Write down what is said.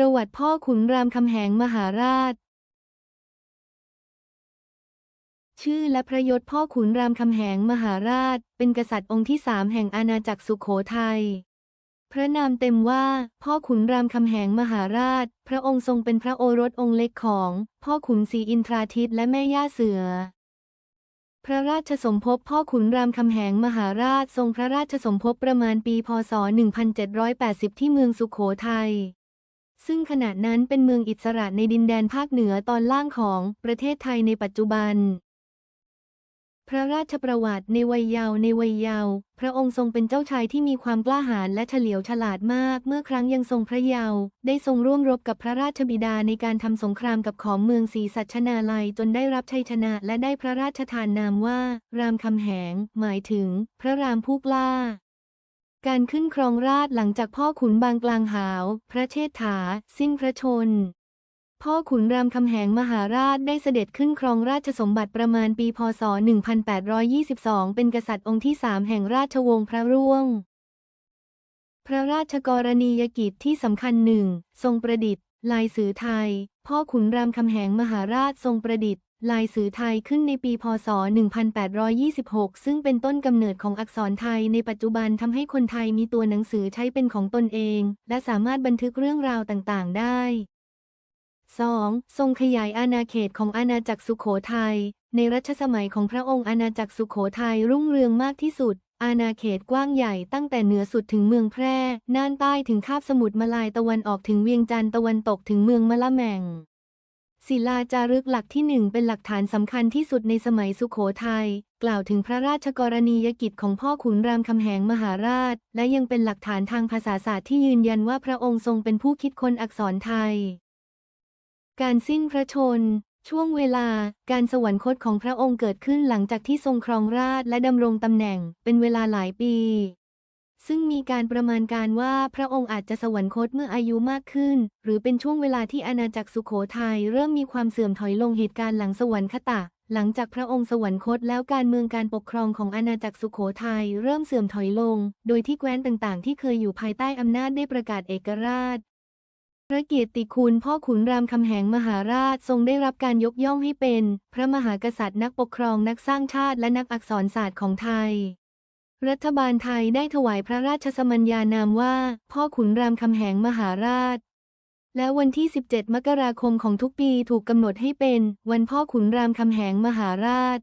ประวัติพ่อขุนรามคำแหงมหาราช ชื่อและพระยศพ่อขุนรามคำแหงมหาราช เป็นกษัตริย์องค์ที่สามแห่งอาณาจักรสุโขทัย พระนามเต็มว่า พ่อขุนรามคำแหงมหาราช พระองค์ทรงเป็นพระโอรสองค์เล็กของ พ่อขุนศรีอินทราทิตและแม่ย่าเสือพระราชสมภพพ่อขุนรามคำแหงมหาราชทรงพระราชสมภพประมาณปี พศ 1780 ที่เมืองสุโขทัย ซึ่งขณะนั้นเป็นเมืองอิสระในดินแดนภาคเหนือตอนล่างของประเทศไทยในปัจจุบัน พระราชประวัติในวัยเยาว์ในวัยเยาว์พระองค์ทรงเป็นเจ้าชายที่มีความกล้าหาญและเฉลียวฉลาดมาก เมื่อครั้งยังทรงพระเยาว์ได้ทรงร่วมรบกับพระราชบิดาในการทำสงครามกับขอมเมืองศรีสัชนาลัยจนได้รับชัยชนะและได้พระราชทานนามว่า รามคำแหง หมายถึง พระรามผู้กล้า การขึ้นครองราชหลังจากพ่อขุนบางกลางหาว พระเชษฐา สิ้นพระชน พ่อขุนรามคำแหงมหาราชได้เสด็จขึ้นครองราชสมบัติประมาณปีพศ 1822 เป็นกษัตริย์องค์ที่สามแห่งราชวงศ์พระร่วง พระราชกรณียกิจที่สำคัญหนึ่ง ทรงประดิษฐ์ ลายสือไทย พ่อขุนรามคำแหงมหาราชทรงประดิษฐ์ ลายสือไทยขึ้นในปีพศ 1826 ซึ่งเป็นต้นกำเนิดของอักษรไทยในปัจจุบันทำให้คนไทยมีตัวหนังสือใช้เป็นของตนเอง และสามารถบันทึกเรื่องราวต่างๆ ได้ 2. ทรงขยายอาณาเขตของอาณาจักรสุโขทัย ในรัชสมัยของพระองค์อาณาจักรสุโขทัยรุ่งเรืองมากที่สุด อาณาเขตกว้างใหญ่ตั้งแต่เหนือสุดถึงเมืองแพร่ น่านใต้ถึงคาบสมุทรมาลายตะวันออกถึงเวียงจันทร์ตะวันตกถึงเมืองมะละแมง ศิลาจารึกหลักที่หนึ่งเป็นหลักฐานสำคัญที่สุดในสมัยสุโขทัยกล่าวถึงพระราชกรณียกิจของพ่อขุนรามคำแหงมหาราช และยังเป็นหลักฐานทางภาษาศาสตร์ที่ยืนยันว่าพระองค์ทรงเป็นผู้คิดค้นอักษรไทย การสิ้นพระชน ช่วงเวลา การสวรรคตของพระองค์เกิดขึ้นหลังจากที่ทรงครองราชและดำรงตำแหน่ง เป็นเวลาหลายปี ซึ่งมีการประมาณการว่าพระองค์อาจจะสวรรคตเมื่ออายุมากขึ้น หรือเป็นช่วงเวลาที่อาณาจักรสุโขทัยเริ่มมีความเสื่อมถอยลงเหตุการณ์หลังสวรรคตะ หลังจากพระองค์สวรรคตแล้วการเมืองการปกครองของอาณาจักรสุโขทัยเริ่มเสื่อมถอยลง โดยที่แคว้นต่างๆ ที่เคยอยู่ภายใต้อำนาจได้ประกาศเอกราชพระเกียรติคุณพ่อขุนรามคำแหงมหาราชทรงได้รับการยกย่องให้เป็น พระมหากษัตริย์นักปกครองนักสร้างชาติและนักอักษรศาสตร์ของไทย รัฐบาลไทยได้ถวายพระราชสมัญญานามว่า พ่อขุนรามคำแหงมหาราช และวันที่ 17 มกราคมของทุกปีถูกกำหนดให้เป็น วันพ่อขุนรามคำแหงมหาราช